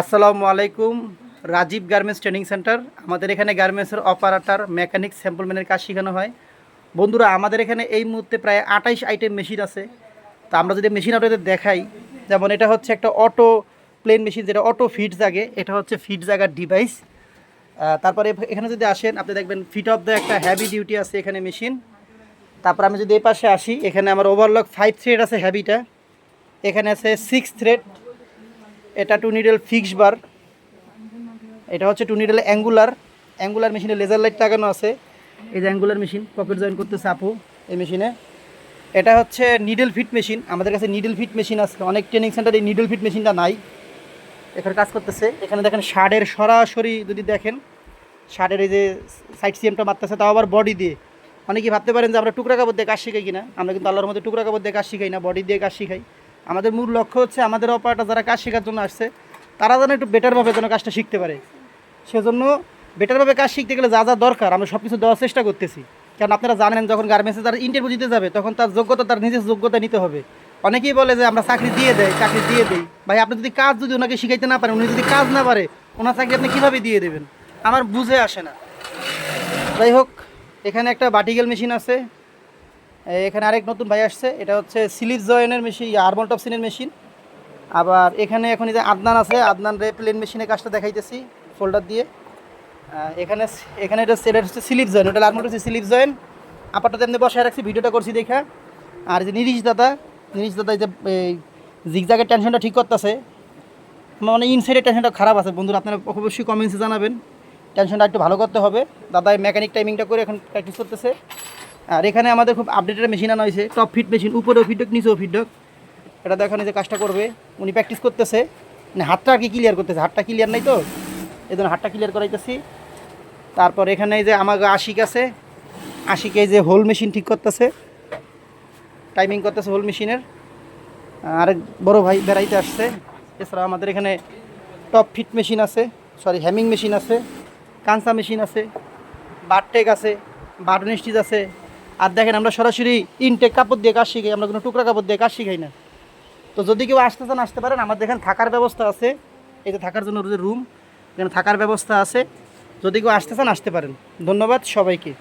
আসসালামু আলাইকুম, Rajib garments training centre. আমাদের এখানে গার্মেন্টসের অপারেটার, মেকানিক, স্যাম্পলম্যানের কাজ শেখানো হয়। বন্ধুরা, আমাদের এখানে এই মুহূর্তে প্রায় আটাইশ আইটেম মেশিন আছে। তো আমরা যদি মেশিন আপনাদের দেখাই, যেমন এটা হচ্ছে একটা অটো প্লেন মেশিন, যেটা অটো ফিট জাগে। এটা হচ্ছে ফিট জাগার ডিভাইস তারপরে এখানে যদি আসেন, আপনি দেখবেন ফিট অফ দ্য একটা হ্যাভি ডিউটি আছে এখানে মেশিন। তারপর আমি যদি এই পাশে আসি, এখানে আমার ওভারলক ফাইভ থ্রেড আছে হ্যাভিটা এখানে আছে সিক্স থ্রেড এটা টু নিডেল ফিক্স বার এটা হচ্ছে টু নিডেল অ্যাঙ্গুলার অ্যাঙ্গুলার মেশিনে লেজার লাইট লাগানো আছে। এই যে অ্যাঙ্গুলার মেশিন পকেট জয়েন করতেছে আপু এই মেশিনে এটা হচ্ছে নিডল ফিট মেশিন আমাদের কাছে নিডল ফিট মেশিন আছে। অনেক ট্রেনিং সেন্টারে নিডল ফিট মেশিনটা নাই। এখানে কাজ করতেছে। এখানে দেখেন শার্টের সরাসরি যদি দেখেন শার্টের এই যে সাইড সিএমটা মারতেছে, তাও আবার বডি দিয়ে। অনেকেই ভাবতে পারেন যে আমরা টুকরা কাপড় দিয়ে কাজ শিখাই কিনা। আমরা কিন্তু আল্লাহর মধ্যে টুকরা কাপড় দিয়ে কাজ শিখাই না বডি দিয়ে কাজ শিখাই। আমাদের মূল লক্ষ্য হচ্ছে আমাদের অপারেটর যারা কাজ শেখার জন্য আসছে, তারা যেন একটু বেটারভাবে যেন কাজটা শিখতে পারে। সেজন্য বেটারভাবে কাজ শিখতে গেলে যা যা দরকার আমরা সব কিছু দেওয়ার চেষ্টা করতেছি। কারণ আপনারা জানেন, যখন গার্মেন্টসে তারা ইন্টারভিউ দিতে যাবে, তখন তার যোগ্যতা, তার নিজের যোগ্যতা নিতে হবে। অনেকেই বলে যে আমরা চাকরি দিয়ে দেয় চাকরি দিয়ে দেই। ভাই, আপনি যদি কাজ যদি ওনাকে শিখাইতে না পারেন, উনি যদি কাজ না পারে, ওনার চাকরি আপনি কীভাবে দিয়ে দেবেন? আমার বুঝে আসে না। যাই হোক, এখানে একটা বাটিকেল মেশিন আছে। এখানে আরেক নতুন ভাই আসছে, এটা হচ্ছে সিলিপ জয়েনের মেশিন আরবন টপসিনের মেশিন। আবার এখানে এখন যে আদনান আছে, আদনান রে প্লেন মেশিনের কাজটা দেখাইতেছি ফোল্ডার দিয়ে। এখানে এখানে এটা সেটা হচ্ছে স্লিপ জয়েন ওটা আরমোট হচ্ছে স্লিপ জয়েন। আপাতত এমনি বসায় রাখছি, ভিডিওটা করছি দেখা। আর যে নিরিশ দাদা নিরিশ দাদা এই যে জিগজাগের টেনশনটা ঠিক করতেছে। মানে ইনসাইডের টেনশনটা খারাপ আছে, বন্ধুরা, আপনারা অবশ্যই কমেন্টসে জানাবেন। টেনশনটা একটু ভালো করতে হবে। দাদা মেকানিক টাইমিংটা করে এখন প্র্যাকটিস করতেছে। আর এখানে আমাদের খুব আপডেটেড মেশিন আনা হয়েছে। টপ ফিট মেশিন উপরেও ফিডক নিচেও ফিডক এটা দেখানো যে কাজটা করবে। উনি প্র্যাকটিস করতেছে। মানে হাতটা আর কি ক্লিয়ার করতেছে? হাতটা ক্লিয়ার নাই তো? এই জন্য হাতটা ক্লিয়ার করাইতেছি। তারপর এখানে যে আমার আশিক আছে। আশিকে যে হোল মেশিন ঠিক করতেছে। টাইমিং করতেছে হোল মেশিনের আরেক বড় ভাই বেড়াইতে আসছে। এছাড়া আমাদের এখানে টপ ফিট মেশিন আছে। সরি হ্যামিং মেশিন আছে। কাঁচা মেশিন আছে। বারটেক আছে। বাটন স্টিচ আছে। আর দেখেন আমরা সরাসরি ইনটেক কাপড় দিয়ে কাজ শিখাই আমরা কোনো টুকরা কাপড় দিয়ে কাজ শিখাই না। তো যদি কেউ আসতে চান, আসতে পারেন। আমাদের এখানে থাকার ব্যবস্থা আছে। এই যে থাকার জন্য রুম এখানে থাকার ব্যবস্থা আছে। যদি কেউ আসতে চান, আসতে পারেন। ধন্যবাদ সবাইকে।